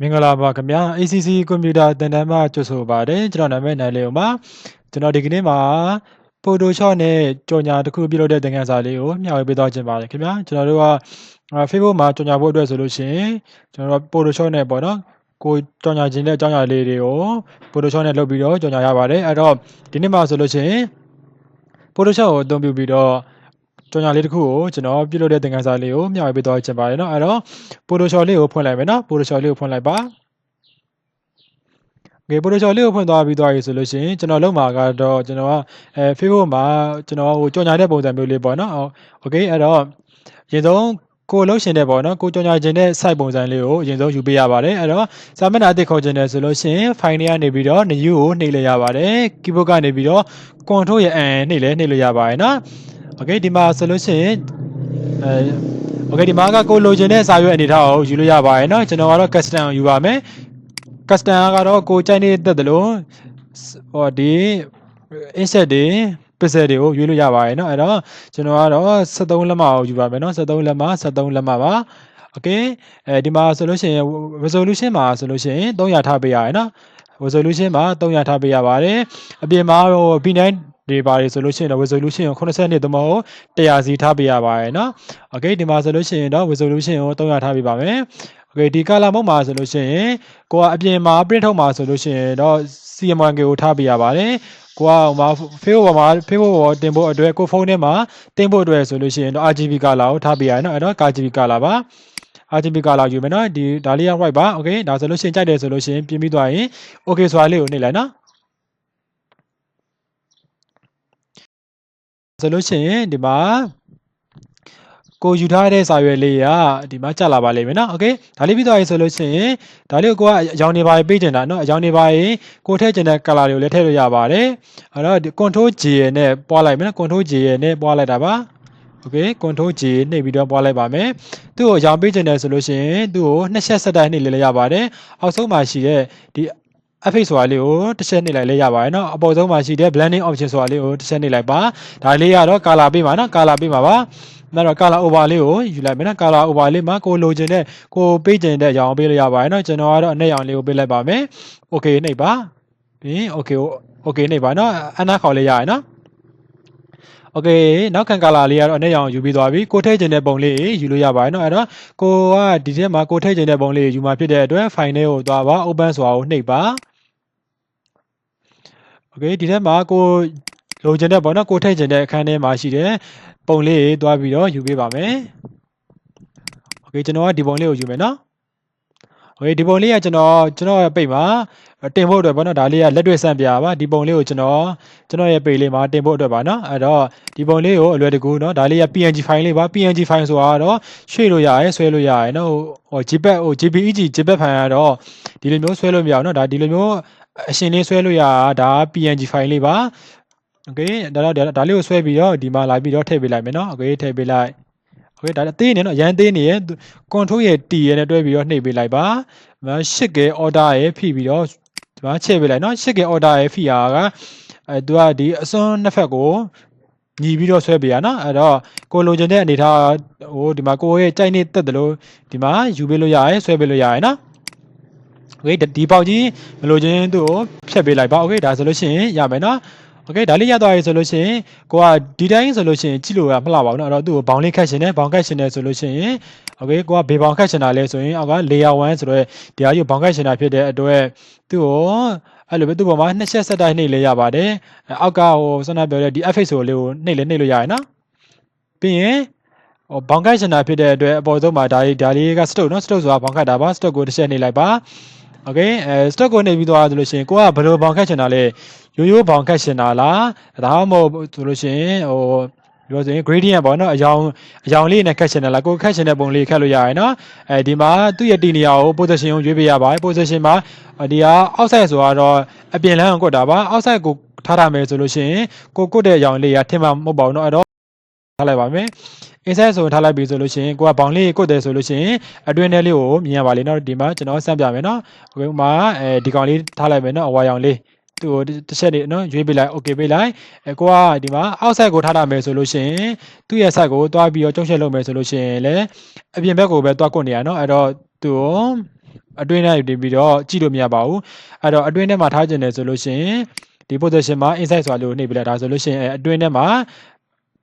မင်္ဂလာပါခင်ဗျာ ACC ကွန်ပျူတာသင်တန်းမှာကြိုဆိုပါတယ်ကျွန်တော်နာမည်နိုင်လေးဦးပါကျွန်တော်ဒီကနေ့မှာ Photoshop နဲ့ကြော်ညာတစ်ခုပြုလုပ်တဲ့သင်ခန်းစာလေးကိုမျှဝေပေးသွားခြင်းပါတယ်ခင်ဗျာကျွန်တော်တို့က Facebook မှာကြော်ညာဖို့အတွက်ဆိုလို့ရှိရင်ကျွန်တော်တို့ Photoshop နဲ့ပေါ့နော်ကိုကြော်ညာခြင်းတဲ့အကြောင်းအရာလေးတွေကို Photoshop နဲ့လုပ်ပြီးတော့ကြော်ညာရပါတယ်အဲ့တော့ဒီနေ့မှာဆိုလို့ရှိရင် Photoshop ကိုအသုံးပြုပြီးတော့ ကြော်ညာလေးတစ်ခုကိုကျွန်တော်ပြုလုပ်တဲ့သင်ခန်းစာလေးကိုမျှဝေပေးသွားခြင်းပါတယ်เนาะအဲ့တော့ Photoshop လေးကိုဖွင့်လိုက်မယ်เนาะ Photoshop လေးကိုဖွင့်လိုက်ပါ โอเค Photoshop လေးကိုဖွင့်သွားပြီးသွားပြီဆိုလို့ရှိရင်ကျွန်တော်လုပ်မှာကတော့ကျွန်တော်ကအဲ Facebook မှာကျွန်တော်ဟိုကြော်ညာတဲ့ပုံစံမျိုးလေးပေါ့နော်โอเคအဲ့တော့အရင်ဆုံးကိုလှုပ်ရှင်တဲ့ပေါ့နော်ကိုကြော်ညာခြင်းတဲ့ site ပုံစံလေးကိုအရင်ဆုံးယူပေးရပါတယ်အဲ့တော့စာမျက်နှာအသစ်ခေါ်ခြင်းတယ်ဆိုလို့ရှိရင် file တွေကနေပြီးတော့ new ကိုနှိပ်လိုက်ရပါတယ် keyboard ကနေပြီးတော့ control ရဲ့ n နှိပ်လဲနှိပ်လို့ရပါတယ်နော် โอเคဒီမှာဆိုလို့ရှိရင်အဲโอเคဒီမှာကကိုလိုချင်တဲ့စာရွက်အနေထားကိုယူလို့ရပါတယ်เนาะကျွန်တော်ကတော့ custom ကိုယူပါမယ် custom ကတော့ကိုကြိုက်နေတဲ့တလို့ဟောဒီ inset တွေ pixel တွေကိုရွေးလို့ရပါတယ်เนาะအဲ့တော့ကျွန်တော်ကတော့73လက်မကိုယူပါမယ်เนาะ73လက်မ73လက်မပါ okay အဲဒီမှာဆိုလို့ရှိရင် resolution မှာဆိုလို့ရှိရင်300ထားပေးရတယ်เนาะ resolution မှာ300ထားပေးရပါတယ်အပြင်မှာဟို B9 တွေပါတယ်ဆိုလို့ရှိရင်တော့ resolution ကို80နှစ်သမဟုတ်100စီထားပေးရပါတယ်เนาะ okay ဒီမှာဆိုလို့ရှိရင်တော့ resolution ကို300ထားပေးပါမယ် okay ဒီ color mode မှာဆိုလို့ရှိရင်ကိုကအပြင်မှာ print ထုတ်မှာဆိုလို့ရှိရင်တော့ CMYK ကိုထားပေးရပါတယ်ကိုကဟိုမှာ Facebook ပေါ်မှာ Facebook ပေါ်တင်ဖို့အတွက်ကိုဖုန်းထဲမှာတင်ဖို့အတွက်ဆိုလို့ရှိရင်တော့ RGB color ကိုထားပေးရတယ်เนาะအဲ့တော့ RGB color ပါ RGB color ယူမယ်เนาะဒီဒါလေးက white ပါ okay ဒါဆိုလို့ရှိရင်ကြိုက်တယ်ဆိုလို့ရှိရင်ပြင်ပြီးသွားရင် okay ဆိုတာလေးကိုနှိပ်လိုက်เนาะ ဆိုလို့ရှိရင်ဒီမှာကိုယူထားတဲ့စာရွက်လေးကဒီမှာကျလာပါလိမ့်မယ်နော်โอเคဒါလေးပြီးသွားပြီဆိုလို့ရှိရင်ဒါလေးကိုကိုကအယောင်နေပါပေးချင်တာเนาะအယောင်နေပါရင်ကိုထည့်ချင်တဲ့ color တွေကိုလည်းထည့်လို့ရပါတယ်အဲ့တော့ control J ရဲ့နဲ့ပွားလိုက်မယ်နော် control J ရဲ့နဲ့ပွားလိုက်တာပါโอเค control J နှိပ်ပြီးတော့ပွားလိုက်ပါမယ်သူ့ကိုအယောင်ပေးချင်တယ်ဆိုလို့ရှိရင်သူ့ကိုနှစ်ချက်ဆက်တိုက်နှိပ်လည်းရပါတယ်အောက်ဆုံးမှာရှိတဲ့ဒီ FH ဆိုတာလေးကိုတစ်ချက်နှိပ်လိုက်လေးရပါတယ်နော်အပေါ်ဆုံးမှာရှိတဲ့ blending option ဆိုတာလေးကိုတစ်ချက်နှိပ်လိုက်ပါဒါလေးကတော့ color ပေးပါနော် color ပေးပါပါနောက်တော့ color over လေးကိုယူလိုက်မယ်နော် color over လေးမှာကိုလိုချင်တဲ့ကိုပေးချင်တဲ့အကြောင်းပေးလို့ရပါတယ်နော်ကျွန်တော်ကတော့အနက်ရောင်လေးကိုပေးလိုက်ပါမယ် okay နှိပ်ပါပြီး okay okay နှိပ်ပါနော်အနားခေါ်လေးရရနော် okay နောက်ခံ color လေးကတော့အနက်ရောင်ယူပြီးသွားပြီကိုထည့်ချင်တဲ့ပုံလေးယူလို့ရပါတယ်နော်အဲ့တော့ကိုကဒီထဲမှာကိုထည့်ချင်တဲ့ပုံလေးယူมาဖြစ်တဲ့အတွက် file လေးကိုသွားပါ open ဆိုတာကိုနှိပ်ပါ okay ဒီထဲမှာကိုလိုချင်တဲ့ပေါ့နော်ကိုထည့်ချင်တဲ့အခန်းထဲမှာရှိတဲ့ပုံလေးတွေတွားပြီးတော့ယူပေးပါမယ်။ Okay ကျွန်တော်ကဒီပုံလေးကိုယူမယ်နော်။ Okay ဒီပုံလေးကကျွန်တော်ကျွန်တော်ရဲ့ပိတ်မှာ တင်ဖို့အတွက်ပေါ့နော်ဒါလေးကလက်တွေ့စံပြပါဒီပုံလေးကိုကျွန်တော်ကျွန်တော်ရဲ့ပိတ်လေးမှာတင်ဖို့အတွက်ပါနော်အဲ့တော့ဒီပုံလေးကိုအလွယ်တကူနော်ဒါလေးက PNG file လေးပါ PNG file ဆိုတာကတော့ရွှေ့လို့ရတယ်ဆွဲလို့ရတယ်နော်ဟို JPEG ဟို JPEG JPEG file ကတော့ဒီလိုမျိုးဆွဲလို့မရအောင်နော်ဒါဒီလိုမျိုးအရှင်လေးဆွဲလို့ရတာဒါ PNG file လေးပါโอเคဒါတော့ဒါလေးကိုဆွဲပြီးတော့ဒီမှာလာပြီးတော့ထည့်ပေးလိုက်မယ်နော်โอเคထည့်ပေးလိုက်โอเคဒါအသေးနေနော်ရန်သေးနေရ control ရဲ့ T ရဲ့နဲ့တွဲပြီးတော့နှိပ်ပေးလိုက်ပါရှစ်ကဲ order ရဲ့ဖိပြီးတော့ ဒီမှာချဲ့ပေးလိုက်နော်ရှစ်ကဲ order ရဲ့ဖိဟာကအဲသူကဒီအစွန်းနှစ်ဖက်ကိုညီပြီးတော့ဆွဲပေးရနော်အဲ့တော့ကိုလိုချင်တဲ့အနေထားဟိုဒီမှာကိုရဲ့ကြိုက်နေတက်တယ်လို့ဒီမှာယူပေးလို့ရတယ်ဆွဲပေးလို့ရတယ်နော်โอเคဒီပေါက်ကြီးမလိုချင်သူ့ကိုဖြတ်ပေးလိုက်ပါโอเคဒါဆိုလို့ရှိရင်ရမယ်နော်โอเคဒါလေးရသွားပြီဆိုလို့ရှိရင်ကိုကဒီတိုင်းဆိုလို့ရှိရင်ကြည့်လို့ရမလှပါဘူးเนาะအဲ့တော့သူ့ကိုဘောင်လေးခတ်ရှင်တယ်ဘောင်ခတ်ရှင်တယ်ဆိုလို့ရှိရင် ။ Okay ကိုကဘေဘောင်ခတ်ချင်တာလဲဆိုရင်အောက်က layer 1ဆိုတော့တရားကြီးဘောင်ခတ်ချင်တာဖြစ်တဲ့အတွက်သူ့ကိုအဲ့လိုပဲသူ့ပေါ်မှာနှစ်ချက်ဆက်တိုက်နှိပ်လဲရပါတယ်။အောက်ကဟိုဆန္ဒပြောတဲ့ဒီ FX ဆိုလေးကိုနှိပ်လဲနှိပ်လို့ရရနော်။ပြီးရင်ဟိုဘောင်ခတ်ချင်တာဖြစ်တဲ့အတွက်အပေါ်ဆုံးမှာဒါလေးဒါလေးက stock နော် stock ဆိုတာဘောင်ခတ်တာပါ stock ကိုတစ်ချက်နှိပ်လိုက်ပါ။ Okay အဲ stock ကိုနှိပ်ပြီးသွားဆိုလို့ရှိရင်ကိုကဘယ်လိုဘောင်ခတ်ချင်တာလဲရိုးရိုးဘောင်ခတ်ချင်တာလားဒါမှမဟုတ်ဆိုလို့ရှိရင်ဟို ပြောဆိုရင် gradient ပေါ့နော်အယောင်အယောင်လေးနဲ့ခက်ချင်တယ်လားကိုခက်ချင်တဲ့ပုံလေးခက်လို့ရရယ်နော်အဲဒီမှာသူ့ရဲ့တီနေရာကို position ကိုရွေးပေးရပါတယ် position မှာဒီက outside ဆိုတော့အပြင်လမ်းကိုကွတ်တာပါ outside ကိုထားထားမယ်ဆိုလို့ရှိရင်ကိုကွတ်တဲ့အယောင်လေးကထင်မှာမဟုတ်ပါဘူးနော်အဲ့တော့ထားလိုက်ပါမယ် inside ဆိုထားလိုက်ပြီဆိုလို့ရှိရင်ကိုကဘောင်လေးကိုတ်တယ်ဆိုလို့ရှိရင်အတွင်းထဲလေးကိုမြင်ရပါလိမ့်နော်ဒီမှာကျွန်တော်ဆက်ပြမယ်နော်ဟိုမှာအဲဒီကောင်လေးထားလိုက်မယ်နော်အဝါရောင်လေး သူ့ကိုတစ်ချက်နေနော်ရွေးပေးလိုက် okay ပေးလိုက်အဲကိုကဒီမှာ outside ကိုထားတာမယ်ဆိုလို့ရှိရင်သူ့ရဲ့ site ကိုတွားပြီးတော့ကျုံချက်လုပ်မယ်ဆိုလို့ရှိရင်လည်းအပြင်ဘက်ကိုပဲတွားကွနေရနော်အဲ့တော့သူ့ကိုအတွင်းထဲတင်ပြီးတော့ကြည့်လို့မရပါဘူးအဲ့တော့အတွင်းထဲမှာထားခြင်းတယ်ဆိုလို့ရှိရင်ဒီ position မှာ inside ဆိုတာလို့နှိပ်ပြလိုက်ဒါဆိုလို့ရှိရင်အဲအတွင်းထဲမှာ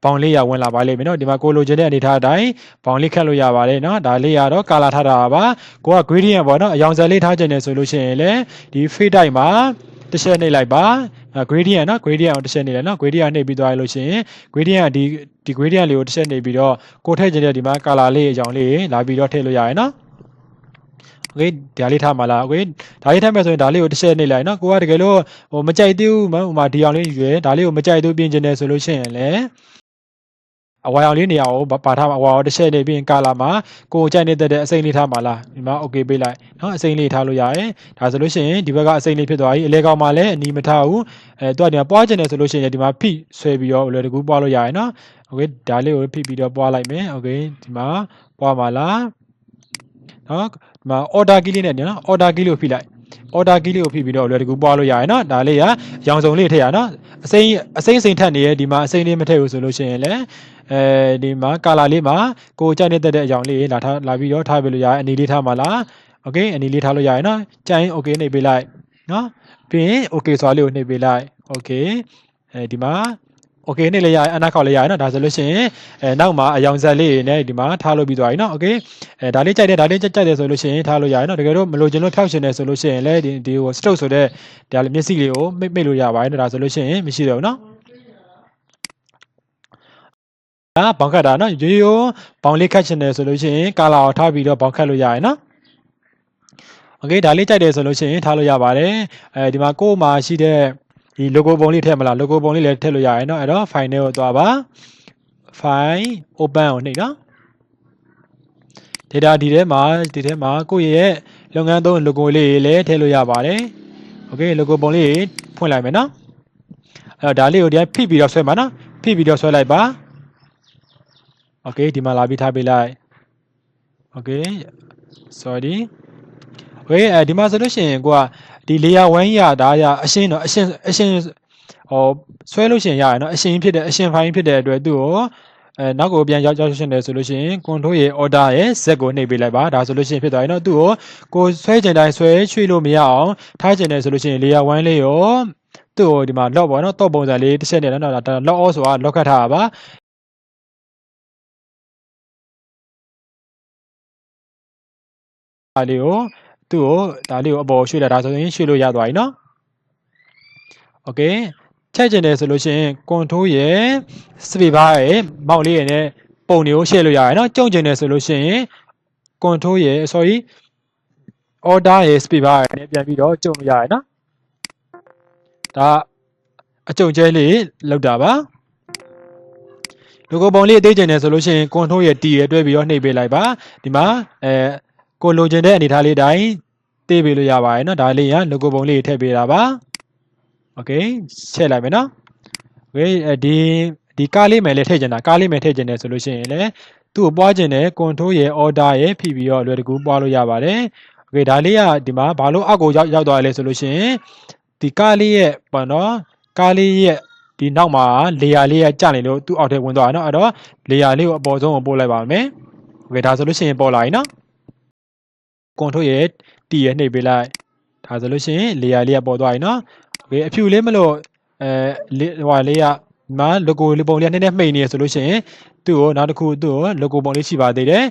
ဘောင်လေးရဝင်လာပါလိမ့်မယ်နော်ဒီမှာကိုလိုချင်တဲ့အနေထားအတိုင်းဘောင်လေးခတ်လို့ရပါတယ်နော်ဒါလေးရတော့ color ထားတာပါကိုက gradient ပေါ့နော်အယောင်ဆက်လေးထားခြင်းတယ်ဆိုလို့ရှိရင်လည်းဒီ fade type မှာ တစ်ချက်နှိပ်လိုက်ပါ gradient နော် gradient ကိုတစ်ချက်နှိပ်လိုက်နော် gradient နှိပ်ပြီးသွားရလို့ရှိရင် gradient ကဒီဒီ gradient လေးကိုတစ်ချက်နှိပ်ပြီးတော့ကိုထည့်ခြင်းတဲ့ဒီမှာ color လေးအကြောင်းလေးလာပြီးတော့ထည့်လို့ရရနော် โอเคဒါလေးထားမှာလားโอเคဒါလေးထားမယ်ဆိုရင်ဒါလေးကိုတစ်ချက်နှိပ်လိုက်နော်ကိုကတကယ်လို့ဟိုမကြိုက်သေးဘူးမဟိုမှာဒီအောင်လေးယူရယ်ဒါလေးကိုမကြိုက်သေးပြင်ချင်တယ်ဆိုလို့ရှိရင်လည်း အဝါရောင်လေးနေရာကိုပါထားမှာအဝါရောင်တစ်ချက်နေပြီးရင်ကာလာမှာကိုယ်ကြိုက်နေတဲ့အစိမ့်လေးထားမှာလားဒီမှာ okay ပေးလိုက်နော်အစိမ့်လေးထားလို့ရတယ်ဒါဆိုလို့ရှိရင်ဒီဘက်ကအစိမ့်လေးဖြစ်သွားပြီအလဲကောင်မှာလည်းအနီမထားဘူးအဲတော့ဒီမှာပွားကျင်တယ်ဆိုလို့ရှိရင်ဒီမှာဖိဆွဲပြီးတော့လွယ်တကူပွားလို့ရတယ်နော် okay ဒါလေးကိုဖိပြီးတော့ပွားလိုက်မယ် okay ဒီမှာပွားပါလားနော်ဒီမှာ order key လေးနဲ့နော် order key လို့ဖိလိုက် order key လေးကိုဖိပြီးတော့လွယ်တကူပွားလို့ရတယ်နော်ဒါလေးကရောင်စုံလေးထည့်ရနော် အစိမ့်အစိမ့်စိမ့်ထက်နေရဲ့ဒီမှာအစိမ့်လေးမထည့်ဘူးဆိုလို့ရှိရင်လည်းအဲဒီမှာ color လေးမှာကိုကြိုက်နေတဲ့အကြောင်းလေးလာထားလာပြီးတော့ထားပြလို့ရရင်အနီလေးထားမှာလား okay အနီလေးထားလို့ရရင်နော်ကြိုင် okay နှိပ်ပေးလိုက်နော်ပြီးရင် okay ဆိုတာလေးကိုနှိပ်ပေးလိုက် okay အဲဒီမှာ โอเคနေ့လည်းရအနာခောက်လည်းရရနော်ဒါဆိုလို့ရှိရင်အဲနောက်မှာအယောင်ဆက်လေးနဲ့ဒီမှာထားလို့ပြီးသွားပြီနော်โอเคအဲဒါလေးကြိုက်တယ်ဒါလေးကြိုက်တယ်ဆိုလို့ရှိရင်ထားလို့ရရနော်တကယ်လို့မလိုချင်လို့ဖျောက်ရှင်တယ်ဆိုလို့ရှိရင်လည်းဒီဒီဟို stroke ဆိုတဲ့ဒါလေးမျက်စိလေးကိုမိတ်မိတ်လို့ရပါတယ်နော်ဒါဆိုလို့ရှိရင်မရှိတော့ဘူးနော်အာဘောင်ခတ်တာနော်ရိုးရိုးဘောင်လေးခတ်ချင်တယ်ဆိုလို့ရှိရင်ကာလာကိုထားပြီးတော့ဘောင်ခတ်လို့ရရနော်โอเคဒါလေးကြိုက်တယ်ဆိုလို့ရှိရင်ထားလို့ရပါတယ်အဲဒီမှာကိုယ်မှာရှိတဲ့ ဒီ logo ပုံလေးထည့်မလား logo ပုံလေးလည်းထည့်လို့ရရယ်နော်အဲ့တော့ file နဲ့ကိုသွားပါ file open ကိုနှိပ်နော် data ဒီထဲမှာဒီထဲမှာကိုယ့်ရဲ့လုပ်ငန်းသုံး logo လေးလည်းထည့်လို့ရပါတယ် okay logo ပုံလေးဖွင့်လိုက်မယ်နော်အဲ့တော့ဒါလေးကိုဒီဖိပြီးတော့ဆွဲပါနော်ဖိပြီးတော့ဆွဲလိုက်ပါ okay ဒီမှာလာပြီးထားပေးလိုက် okay sorry ဝေးအဲဒီမှာဆိုလို့ရှိရင်ကိုကဒီ layer 1ရဒါရအရှင်းတော့အရှင်းအရှင်းဟောဆွဲလို့ရှိရင်ရရနော်အရှင်းဖြစ်တဲ့အရှင်း file ဖြစ်တဲ့အတွက်သူ့ကိုအဲနောက်ကိုပြန်ရောက်ရောက်ရှင်တယ်ဆိုလို့ရှိရင် control ရဲ့ order ရဲ့ z ကိုနှိပ်ပေးလိုက်ပါဒါဆိုလို့ရှိရင်ဖြစ်သွားပြီနော်သူ့ကိုကိုဆွဲချင်တိုင်းဆွဲချွေလို့မရအောင်ထားချင်တယ်ဆိုလို့ရှိရင် layer 1လေးရောသူ့ကိုဒီမှာ lock ပေါ့နော် top ပုံစံလေးတစ်ချက်နဲ့နော်ဒါ lock off ဆိုတာ lock ခတ်ထားတာပါဒါလေးကို သူ့ကိုဒါလေးကိုအပေါ်ရွှေ့လိုက်ဒါဆိုရင်ရွှေ့လို့ရသွားပြီနော်โอเคချက်ကျင်တယ်ဆိုလို့ရှိရင် control ရဲ့ space bar ရဲ့မောက်လေးရဲ့နဲ့ပုံတွေကိုရှေ့လို့ရတယ်နော်ကြုံကျင်တယ်ဆိုလို့ရှိရင် control ရဲ့ sorry order ရဲ့ space bar ရဲ့နဲ့ပြန်ပြီးတော့ကြုံလို့ရတယ်နော်ဒါအကြုံကျဲလေးလောက်တာပါ logo ပုံလေးအသေးကျင်တယ်ဆိုလို့ရှိရင် control ရဲ့ T ရဲ့တွဲပြီးတော့နှိပ်ပေးလိုက်ပါဒီမှာအဲ ကိုလိုချင်တဲ့အနေထားလေးတိုင်းသိပေးလို့ရပါတယ်เนาะဒါလေးက logo ပုံလေးထည့်ပေးတာပါโอเคချက်လိုက်မယ်เนาะโอเคဒီဒီကားလေးမယ်လည်းထည့်ချင်တာကားလေးမယ်ထည့်ချင်တယ်ဆိုလို့ရှိရင်လည်းသူ့ကိုပွားချင်တဲ့ control ရဲ့ order ရဲ့ဖိပြီးတော့အလွယ်တကူပွားလို့ရပါတယ်โอเคဒါလေးကဒီမှာဘာလို့အောက်ကိုရောက်ရောက်သွားလဲဆိုလို့ရှိရင်ဒီကားလေးရဲ့ပေါ့နော်ကားလေးရဲ့ဒီနောက်မှာ layer လေးကကျနေလို့သူ့အောက်ထဲဝင်သွားတာเนาะအဲ့တော့ layer လေးကိုအပေါ်ဆုံးကိုပို့လိုက်ပါမယ်โอเคဒါဆိုလို့ရှိရင်ပေါ်လာပြီเนาะ control ရဲ့ T ရဲ့နှိပ်ပေးလိုက်ဒါဆိုလို့ရှိရင် layer လေးကပေါ်သွားပြီเนาะโอเคအဖြူလေးမလို့အဲဟိုလေးကဒီမှာ logo လေးပုံလေးနည်းနည်းမှိန်နေရဆိုလို့ရှိရင်သူ့ကိုနောက်တစ်ခုသူ့ကို logo ပုံလေးရှိပါသေးတယ်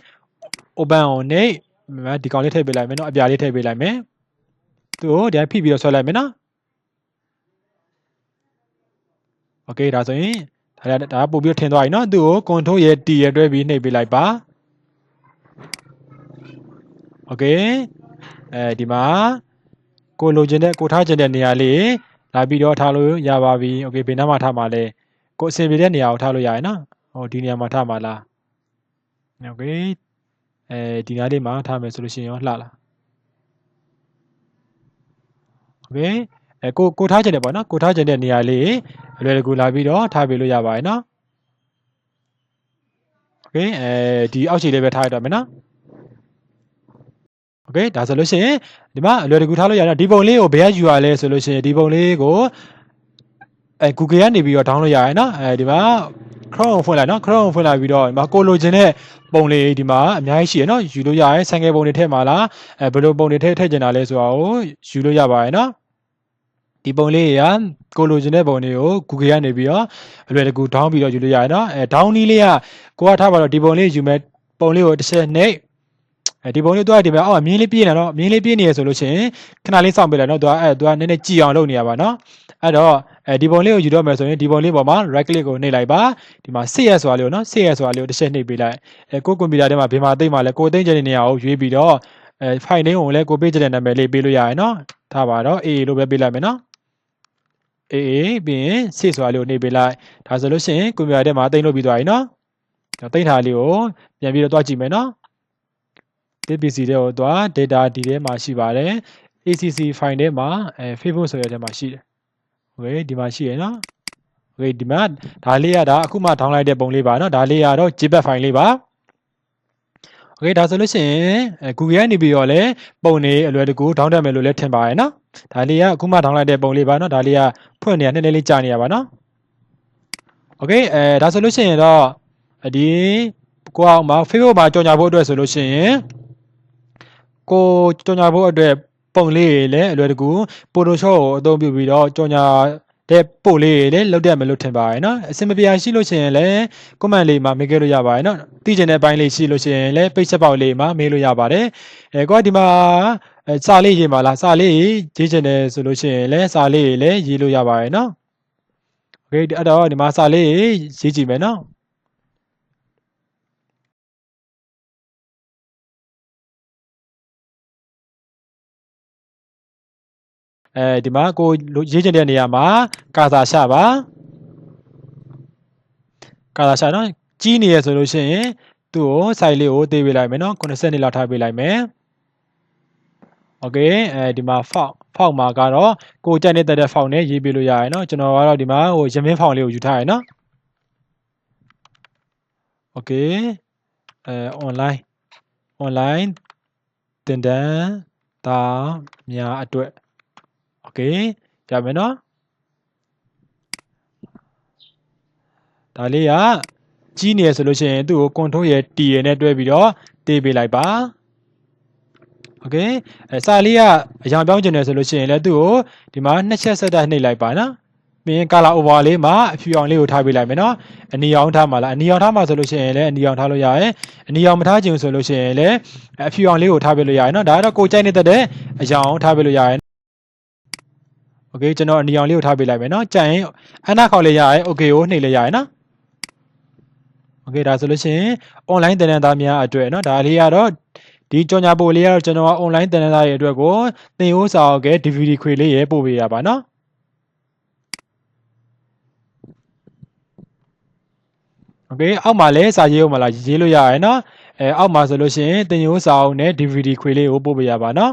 open ကိုနှိပ်ဒီကောင်လေးထည့်ပေးလိုက်မယ်เนาะအပြာလေးထည့်ပေးလိုက်မယ်သူ့ကိုဒီဖိပြီးတော့ဆွဲလိုက်မယ်เนาะโอเคဒါဆိုရင်ဒါဒါပို့ပြီးထင်သွားပြီเนาะသူ့ကို control ရဲ့ T ရဲ့တွဲပြီးနှိပ်ပေးလိုက်ပါ โอเคအဲဒီမှာကိုလိုချင်တဲ့ကိုထားချင်တဲ့နေရာလေးလာပြီးတော့ထားလို့ရပါပြီโอเคဘယ်နားမှာထားမှာလဲကိုအဆင်ပြေတဲ့နေရာကိုထားလို့ရတယ်နော်ဟိုဒီနေရာမှာထားမှာလားโอเคအဲဒီနေရာလေးမှာထားမယ်ဆိုလို့ရှိရင်ရောလှလားโอเคအဲကိုကိုထားချင်တယ်ပေါ့နော်ကိုထားချင်တဲ့နေရာလေးအလွယ်တကူလာပြီးတော့ထားပေးလို့ရပါတယ်နော်โอเคအဲဒီအောက်ခြေလေးပဲထားရတော့မယ်နော် โอเคဒါဆိုလို့ရှိရင်ဒီမှာအလွယ်တကူထားလို့ရတယ်ဒီပုံလေးကိုဘယ်ကယူရလဲဆိုလို့ရှိရင်ဒီပုံလေးကိုအဲ Google ကနေပြီးတော့ download ရရယ်เนาะအဲဒီမှာ Chrome ကိုဖွင့်လိုက်နော် Chrome ကိုဖွင့်လိုက်ပြီးတော့ဒီမှာကိုလိုချင်တဲ့ပုံလေးဒီမှာအများကြီးရှိရနော်ယူလို့ရတယ်ဆိုင်ကယ်ပုံတွေထည့်မှာလားအဲဘယ်လိုပုံတွေထည့်ထည့်ချင်တာလဲဆိုတာကိုယူလို့ရပါတယ်နော်ဒီပုံလေးတွေကကိုလိုချင်တဲ့ပုံတွေကို Google ကနေပြီးတော့အလွယ်တကူ down ပြီးတော့ယူလို့ရတယ်နော်အဲ down နည်းလေးကကိုကထားပါတော့ဒီပုံလေးယူမဲ့ပုံလေးကိုတစ်ချက်နှိပ် အဲဒီပုံလေးတော့ဒီမှာအော်မြင်းလေးပြည့်နေတော့မြင်းလေးပြည့်နေရဆိုလို့ရှိရင်ခဏလေးစောင့်ပေးလိုက်နော်သူကအဲသူကနည်းနည်းကြည်အောင်လုပ်နေရပါနော်အဲ့တော့အဲဒီပုံလေးကိုယူတော့မယ်ဆိုရင်ဒီပုံလေးပေါ်မှာ right click ကိုနှိပ်လိုက်ပါဒီမှာ CS ဆိုတာလေးကိုနော် CS ဆိုတာလေးကိုတစ်ချက်နှိပ်ပေးလိုက်အဲကိုကွန်ပျူတာထဲမှာဘယ်မှာသိမှလဲကိုသိချင်တဲ့နေရာကိုရွေးပြီးတော့အဲ file name ကိုလည်းကိုပေးချင်တဲ့နာမည်လေးပေးလို့ရရနော်ထားပါတော့ AA လို့ပဲပေးလိုက်မယ်နော် AA ပြီးရင် save ဆိုတာလေးကိုနှိပ်ပေးလိုက်ဒါဆိုလို့ရှိရင်ကွန်ပျူတာထဲမှာသိမ်းလို့ပြီးသွားပြီနော်ဒါသိမ်းထားလေးကိုပြန်ပြီးတော့တွားကြည့်မယ်နော် DPC တဲ့ကိုသွား data D ထဲမှာရှိပါတယ် ACC file ထဲမှာအဲ Facebook ဆိုရတဲ့မှာရှိတယ်။ Okay ဒီမှာရှိရနော်။ Okay ဒီမှာဒါလေးရတာအခုမှ down လိုက်တဲ့ပုံလေးပါနော်။ဒါလေးရတော့ JPEG file လေးပါ။ Okay ဒါဆိုလို့ရှိရင် Google ကနေပြီးတော့လည်းပုံတွေအလွယ်တကူ down တက်မယ်လို့လည်းထင်ပါရဲ့နော်။ဒါလေးကအခုမှ down လိုက်တဲ့ပုံလေးပါနော်။ဒါလေးကဖွင့်နေတာနည်းနည်းလေးကြာနေတာပါနော်။ Okay အဲဒါဆိုလို့ရှိရင်တော့ဒီကိုအောင်မှာ Facebook မှာကြော်ညာဖို့အတွက်ဆိုလို့ရှိရင် ကိုကြော်ညာဖို့အတွက်ပုံလေးတွေလည်းအလွယ်တကူ Photoshop ကိုအသုံးပြုပြီးတော့ကြော်ညာတဲ့ပို့လေးတွေလည်းလောက်တတ်မယ်လို့ထင်ပါတယ်နော်အစင်မပြာရှိလို့ရှိရင်လည်း comment လေးမှာမေးခဲ့လို့ရပါတယ်နော်သိချင်တဲ့ပိုင်းလေးရှိလို့ရှိရင်လည်း page ချက်ပေါက်လေးမှာမေးလို့ရပါတယ်အဲကွာဒီမှာစာလေးရေးပါလားစာလေးရေးချင်တယ်ဆိုလို့ရှိရင်လည်းစာလေးရေးလည်းရေးလို့ရပါတယ်နော် okay အဲ့တော့ဒီမှာစာလေးရေးကြည့်မယ်နော် အဲဒီမှာကိုရေးချင်တဲ့နေရာမှာကာသာရှာပါကာသာရှာနော်ကြီးနေရဆိုလို့ရှိရင်သူ့ကို site လေးကိုသေးပေးလိုက်မယ်နော်90နှစ်လောက်ထားပေးလိုက်မယ်โอเคအဲဒီမှာ font font မှာကတော့ကိုကြိုက်နေတဲ့ font နဲ့ရေးပေးလို့ရတယ်เนาะကျွန်တော်ကတော့ဒီမှာဟိုရမင်း font လေးကိုယူထားရယ်เนาะโอเคအဲ online online တင်တန်းသားများအတွက် โอเคရမယ်เนาะဒါလေးကကြီးနေရဆိုလို့ရှိရင်သူ့ကို control ရ T ရနဲ့တွဲပြီးတော့တေးပေးလိုက်ပါโอเคအဲစာလေးကအရောင်ပြောင်းကျင်တယ်ဆိုလို့ရှိရင်လည်းသူ့ကိုဒီမှာနှစ်ချက်ဆက်တိုက်နှိပ်လိုက်ပါနော်ပြီးရင် color over လေးမှာအဖြူအောင်လေးကိုထားပေးလိုက်မယ်နော်အနီအောင်ထားမှာလားအနီအောင်ထားမှာဆိုလို့ရှိရင်လည်းအနီအောင်ထားလို့ရရဲ့အနီအောင်မထားချင်ဆိုလို့ရှိရင်လည်းအဖြူအောင်လေးကိုထားပေးလို့ရရဲ့နော်ဒါကတော့ကိုကြိုက်နေတဲ့အရောင်ထားပေးလို့ရရဲ့ โอเคကျွန်တော်အနီအောင်လေးကိုထားပေးလိုက်မယ်နော်ကြိုင်အနာခေါက်လေးရရဲ့โอเคကိုနှိပ်လိုက်ရရဲ့နော်โอเคဒါဆိုလို့ရှိရင် online သင်တန်းသားများအတွက်เนาะဒါလေးကတော့ဒီကြော်ညာပို့လေးကတော့ကျွန်တော်က online သင်တန်းသားတွေအတွက်ကိုသင်ရိုးစာအုပ်က DVD ခွေလေးရေပို့ပေးရပါเนาะโอเคအောက်မှာလည်းစာရေးအောင်မလားရေးလို့ရရယ်เนาะအဲအောက်မှာဆိုလို့ရှိရင်သင်ရိုးစာအုပ်နဲ့ DVD ခွေလေးကိုပို့ပေးရပါเนาะ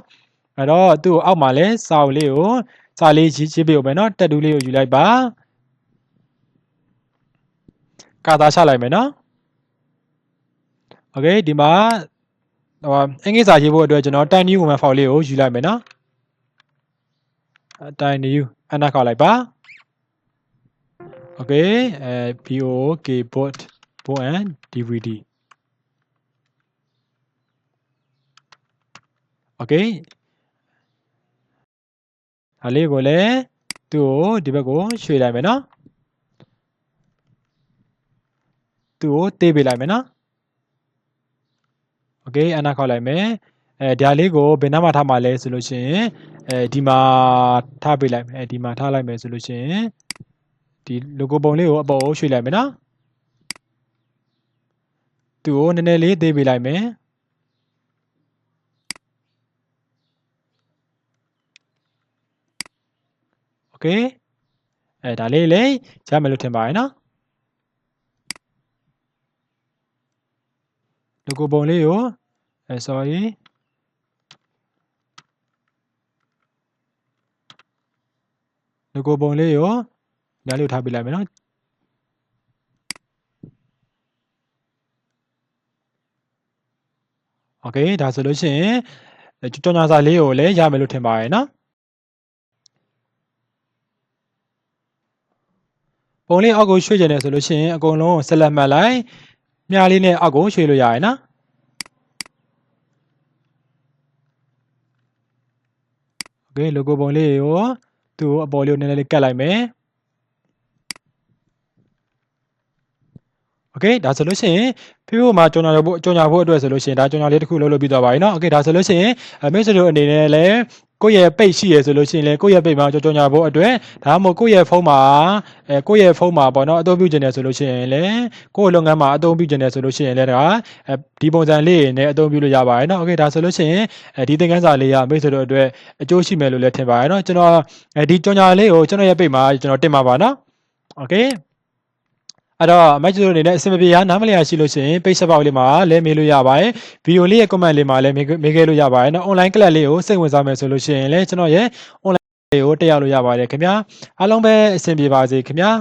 အဲ့တော့သူ့အောက်မှာလည်းစာအုပ်လေးကို စာလေးရေးရေးပေးဦးမယ်เนาะတက်တူးလေးကိုယူလိုက်ပါကာသားချလိုက်မယ်เนาะโอเคဒီမှာဟိုအင်္ဂလိပ်စာရေးဖို့အတွက်ကျွန်တော် time new command file လေးကိုယူလိုက်မယ်နော် time new အနာခေါက်လိုက်ပါโอเคအဲ book board board and dvd โอเค ဒါလေးကိုလည်းသူ့ကိုဒီဘက်ကိုရွှေ့လိုက်မယ်နော်သူ့ကိုတေးပေးလိုက်မယ်နော်โอเคအနာခေါက်လိုက်မယ်အဲဒါလေးကိုဘယ်နှမှာထားမှာလဲဆိုလို့ရှိရင်အဲဒီမှာထားပေးလိုက်မယ်အဲဒီမှာထားလိုက်မယ်ဆိုလို့ရှိရင်ဒီ logo ပုံလေးကိုအပေါ်ကိုရွှေ့လိုက်မယ်နော်သူ့ကိုနည်းနည်းလေးသေးပေးလိုက်မယ် โอเคအဲဒါလေးလေရမယ်လို့ထင်ပါတယ်နော် logo ပုံလေးကိုအဲ sorry logo ပုံလေးကိုညာလေးထားပေးလိုက်မယ်နော်โอเคဒါဆိုလို့ရှိရင်ကြော်ညာစာလေးကိုလည်းရမယ်လို့ထင်ပါတယ်နော် ပုံလေးအောက်ကိုရွှေ့ကျင်တယ်ဆိုလို့ရှိရင်အကုန်လုံးဆက်လက်မှတ်လိုက်မြားလေးနဲ့အောက်ကိုရွှေ့လို့ရရနော်โอเค logo ပုံလေးကိုသူ့ကိုအပေါ်လေးကိုနည်းနည်းလေးကတ်လိုက်မယ်โอเคဒါဆိုလို့ရှိရင်ဖေဖို့မှာကြော်ညာဖို့ကြော်ညာဖို့အတွက်ဆိုလို့ရှိရင်ဒါကြော်ညာလေးတစ်ခုလုပ်လို့ပြီးသွားပါပြီเนาะโอเคဒါဆိုလို့ရှိရင်အမိတ်ဆွေတို့အနေနဲ့လည်း ကိုယ့်ရဲ့ပိတ်ရှိရဆိုလို့ရှိရင်လည်းကိုယ့်ရဲ့ပိတ်မှာကြော်ညာဖို့အတွက်ဒါမှမဟုတ်ကိုယ့်ရဲ့ဖုန်းမှာအဲကိုယ့်ရဲ့ဖုန်းမှာပေါ့เนาะအသုံးပြုခြင်းတယ်ဆိုလို့ရှိရင်လည်းကိုယ့်လုပ်ငန်းမှာအသုံးပြုခြင်းတယ်ဆိုလို့ရှိရင်လည်းဒါအဲဒီပုံစံလေးနဲ့အသုံးပြုလို့ရပါတယ်เนาะโอเคဒါဆိုလို့ရှိရင်အဲဒီသင်ခန်းစာလေးကအမိတ်ဆွေတို့အတွက်အကျိုးရှိမယ်လို့လည်းထင်ပါတယ်เนาะကျွန်တော်အဲဒီကြော်ညာလေးကိုကျွန်တော်ရဲ့ပိတ်မှာကျွန်တော်တင်ပါပါเนาะโอเค အဲ့တော့အမတ်ကျတို့အနေနဲ့အဆင်မပြေရနားမလည်ရရှိလို့ရှိရင် page ပေါက်လေးမှာလဲမေးလို့ရပါတယ်ဗီဒီယိုလေးရဲ့ comment လေးမှာလည်းမေးမေးခဲ့လို့ရပါတယ်နော် online class လေးကိုစိတ်ဝင်စားမယ်ဆိုလို့ရှိရင်လည်းကျွန်တော်ရဲ့ online လေးကိုတက်ရောက်လို့ရပါတယ်ခင်ဗျာအားလုံးပဲအဆင်ပြေပါစေခင်ဗျာ